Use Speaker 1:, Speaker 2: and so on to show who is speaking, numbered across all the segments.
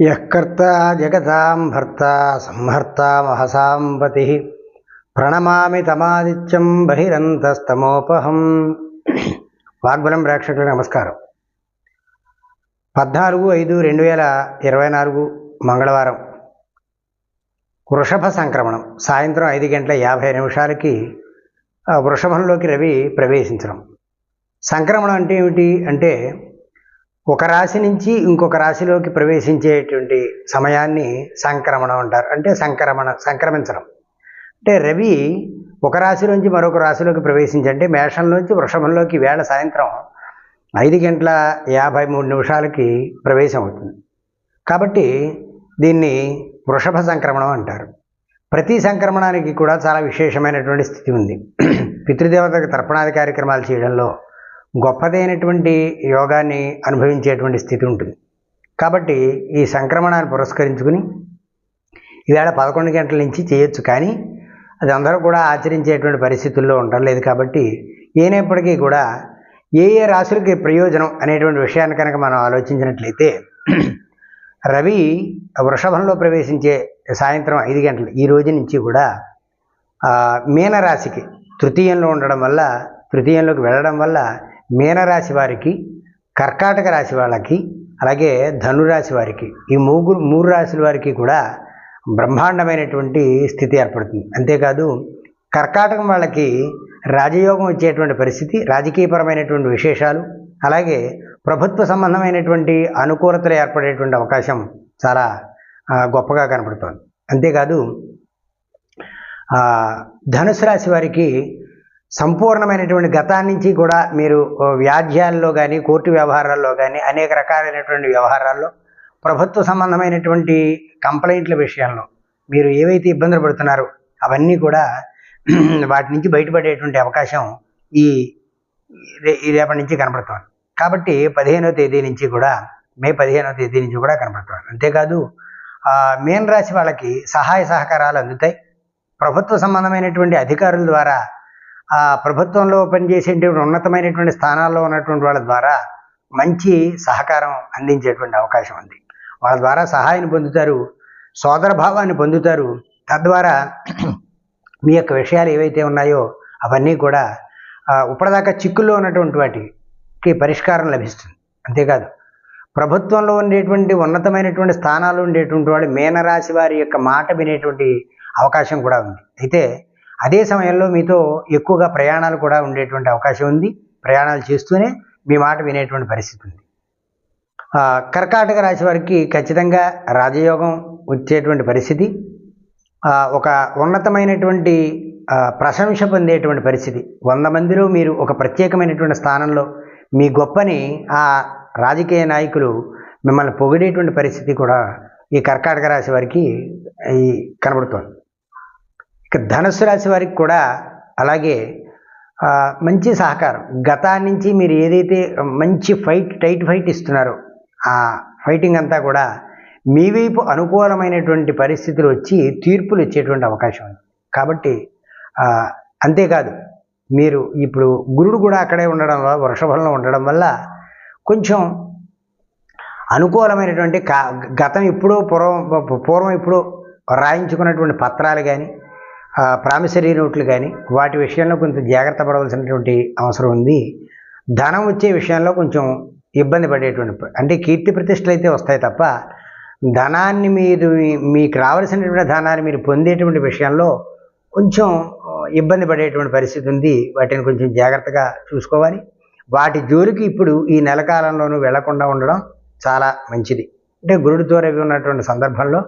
Speaker 1: యకర్త జగతాం భర్త సంహర్త మహసాంపతి ప్రణమామి తమాదిత్యం బహిరంతస్తమోపహం. వాగ్బలం ప్రేక్షకులకు నమస్కారం. పద్నాలుగు ఐదు రెండు వేల ఇరవై నాలుగు మంగళవారం. వృషభ సంక్రమణం. సాయంత్రం ఐదు గంటల యాభై నిమిషాలకి వృషభంలోకి రవి ప్రవేశించడం. సంక్రమణం అంటే ఏమిటి? అంటే ఒక రాశి నుంచి ఇంకొక రాశిలోకి ప్రవేశించేటువంటి సమయాన్ని సంక్రమణం అంటారు. అంటే సంక్రమణ సంక్రమించడం. అంటే రవి ఒక రాశి నుంచి మరొక రాశిలోకి ప్రవేశించంటే మేషంలోంచి వృషభంలోకి వేళ సాయంత్రం ఐదు గంటల యాభై మూడు నిమిషాలకి ప్రవేశం అవుతుంది. కాబట్టి దీన్ని వృషభ సంక్రమణం అంటారు. ప్రతి సంక్రమణానికి కూడా చాలా విశేషమైనటువంటి స్థితి ఉంది. పితృదేవతకు తర్పణాది కార్యక్రమాలు చేయడంలో గొప్పదైనటువంటి యోగాన్ని అనుభవించేటువంటి స్థితి ఉంటుంది. కాబట్టి ఈ సంక్రమణాన్ని పురస్కరించుకుని ఈవేళ పదకొండు గంటల నుంచి చేయొచ్చు. కానీ అది అందరూ కూడా ఆచరించేటువంటి పరిస్థితుల్లో ఉండడం లేదు కాబట్టి ఏనేప్పటికీ కూడా ఏ ఏ రాశులకి ప్రయోజనం అనేటువంటి విషయాన్ని కనుక మనం ఆలోచించినట్లయితే రవి వృషభంలో ప్రవేశించే సాయంత్రం ఐదు గంటలు ఈ రోజు నుంచి కూడా మీనరాశికి తృతీయంలో ఉండడం వల్ల తృతీయంలోకి వెళ్ళడం వల్ల మీనరాశి వారికి కర్కాటక రాశి వాళ్ళకి అలాగే ధనురాశి వారికి ఈ మూగురు మూడు రాశుల వారికి కూడా బ్రహ్మాండమైనటువంటి స్థితి ఏర్పడుతుంది. అంతేకాదు కర్కాటకం వాళ్ళకి రాజయోగం వచ్చేటువంటి పరిస్థితి రాజకీయపరమైనటువంటి విశేషాలు అలాగే ప్రభుత్వ సంబంధమైనటువంటి అనుకూలతలు ఏర్పడేటువంటి అవకాశం చాలా గొప్పగా కనపడుతోంది. అంతేకాదు ధనుసు రాశి వారికి సంపూర్ణమైనటువంటి గతాన్నించి కూడా మీరు వ్యాధ్యాల్లో వ్యాజ్యాల్లో కానీ కోర్టు వ్యవహారాల్లో కానీ అనేక రకాలైనటువంటి వ్యవహారాల్లో ప్రభుత్వ సంబంధమైనటువంటి కంప్లైంట్ల విషయంలో మీరు ఏవైతే ఇబ్బందులు పడుతున్నారో అవన్నీ కూడా వాటి నుంచి బయటపడేటువంటి అవకాశం ఈ రే- ఈ రేపటి నుంచి కనబడుతోంది కాబట్టి పదిహేనో తేదీ నుంచి కూడా మే పదిహేనవ తేదీ నుంచి కూడా కనబడుతోంది అంతేకాదు మేన్ మీన రాశి వాళ్ళకి సహాయ సహకారాలు అందుతాయి. ప్రభుత్వ సంబంధమైనటువంటి అధికారుల ద్వారా ఆ ప్రభుత్వంలో పనిచేసేటువంటి ఉన్నతమైనటువంటి స్థానాల్లో ఉన్నటువంటి వాళ్ళ ద్వారా మంచి సహకారం అందించేటువంటి అవకాశం ఉంది. వాళ్ళ ద్వారా సహాయాన్ని పొందుతారు సోదర భావాన్ని పొందుతారు. తద్వారా మీ యొక్క విషయాలు ఏవైతే ఉన్నాయో అవన్నీ కూడా ఇప్పటిదాకా చిక్కుల్లో ఉన్నటువంటి వాటికి పరిష్కారం లభిస్తుంది. అంతేకాదు ప్రభుత్వంలో ఉండేటువంటి ఉన్నతమైనటువంటి స్థానాలు ఉండేటువంటి వాళ్ళు మీనరాశి వారి యొక్క మాట వినేటువంటి అవకాశం కూడా ఉంది. అయితే అదే సమయంలో మీతో ఎక్కువగా ప్రయాణాలు కూడా ఉండేటువంటి అవకాశం ఉంది. ప్రయాణాలు చేస్తూనే మీ మాట వినేటువంటి పరిస్థితి ఉంది. కర్కాటక రాశి వారికి ఖచ్చితంగా రాజయోగం వచ్చేటువంటి పరిస్థితి. ఒక ఉన్నతమైనటువంటి ప్రశంస పొందేటువంటి పరిస్థితి. వంద మందిలో మీరు ఒక ప్రత్యేకమైనటువంటి స్థానంలో మీ గొప్పని ఆ రాజకీయ నాయకులు మిమ్మల్ని పొగిడేటువంటి పరిస్థితి కూడా ఈ కర్కాటక రాశి వారికి కనబడుతోంది. ఇక ధనుసు రాశి వారికి కూడా అలాగే మంచి సహకారం. గతాన్ని నుంచి మీరు ఏదైతే మంచి ఫైట్ టైట్ ఫైట్ ఇస్తున్నారో ఆ ఫైటింగ్ అంతా కూడా మీ వైపు అనుకూలమైనటువంటి పరిస్థితులు వచ్చి తీర్పులు ఇచ్చేటువంటి అవకాశం ఉంది. కాబట్టి అంతేకాదు మీరు ఇప్పుడు గురుడు కూడా అక్కడే ఉండడం వల్ల వృషభంలో ఉండడం వల్ల కొంచెం అనుకూలమైనటువంటి కా గతం ఎప్పుడో పూర్వం పూర్వం ఎప్పుడో రాయించుకున్నటువంటి పత్రాలు కానీ ప్రామిసరీ నోట్లు కానీ వాటి విషయంలో కొంచెం జాగ్రత్త పడవలసినటువంటి అవసరం ఉంది. ధనం వచ్చే విషయంలో కొంచెం ఇబ్బంది పడేటువంటి అంటే కీర్తి ప్రతిష్టలు అయితే వస్తాయి తప్ప ధనాన్ని మీరు మీకు రావాల్సినటువంటి ధనాన్ని మీరు పొందేటువంటి విషయంలో కొంచెం ఇబ్బంది పడేటువంటి పరిస్థితి ఉంది. వాటిని కొంచెం జాగ్రత్తగా చూసుకోవాలి. వాటి జోలికి ఇప్పుడు ఈ నెల కాలంలోనూ వెళ్ళకుండా ఉండడం చాలా మంచిది. అంటే గురుడితో రవి ఉన్నటువంటి సందర్భంలో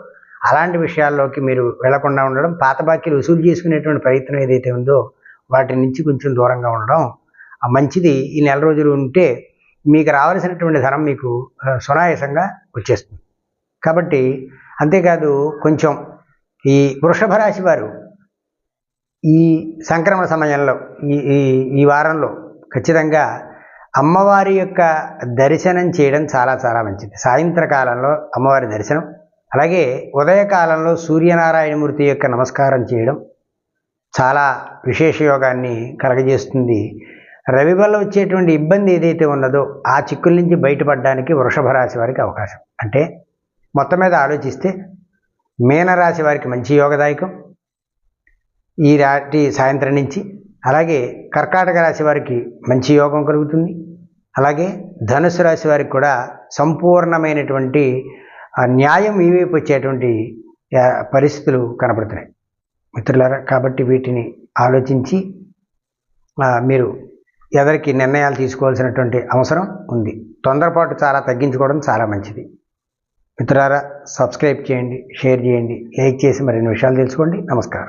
Speaker 1: అలాంటి విషయాల్లోకి మీరు వెళ్ళకుండా ఉండడం పాత బాకీలు వసూలు చేసుకునేటువంటి ప్రయత్నం ఏదైతే ఉందో వాటి నుంచి కొంచెం దూరంగా ఉండడం మంచిది ఈ నెల రోజులు ఉంటే మీకు రావాల్సినటువంటి ధనం మీకు సునాయాసంగా వచ్చేస్తుంది. కాబట్టి అంతేకాదు కొంచెం ఈ వృషభ రాశి వారు ఈ సంక్రమణ సమయంలో ఈ ఈ ఈ వారంలో ఖచ్చితంగా అమ్మవారి యొక్క దర్శనం చేయడం చాలా చాలా మంచిది. సాయంత్రకాలంలో అమ్మవారి దర్శనం అలాగే ఉదయకాలంలో సూర్యనారాయణమూర్తి యొక్క నమస్కారం చేయడం చాలా విశేష యోగాన్ని కలగజేస్తుంది. రవి వల్ల వచ్చేటువంటి ఇబ్బంది ఏదైతే ఉన్నదో ఆ చిక్కుల నుంచి బయటపడడానికి వృషభ రాశి వారికి అవకాశం. అంటే మొత్తం మీద ఆలోచిస్తే మీనరాశి వారికి మంచి యోగదాయకం. ఈ రాటి సాయంత్రం నుంచి అలాగే కర్కాటక రాశి వారికి మంచి యోగం కలుగుతుంది. అలాగే ధనుసు రాశి వారికి కూడా సంపూర్ణమైనటువంటి ఆ, న్యాయం ఈ వైపు వచ్చేటువంటి పరిస్థితులు కనపడుతున్నాయి. మిత్రులారా కాబట్టి వీటిని ఆలోచించి మీరు ఎదరికి నిర్ణయాలు తీసుకోవాల్సినటువంటి అవసరం ఉంది. తొందరపాటు చాలా తగ్గించుకోవడం చాలా మంచిది. మిత్రులారా సబ్స్క్రైబ్ చేయండి షేర్ చేయండి లైక్ చేసి మరిన్ని విషయాలు తెలుసుకోండి. నమస్కారం.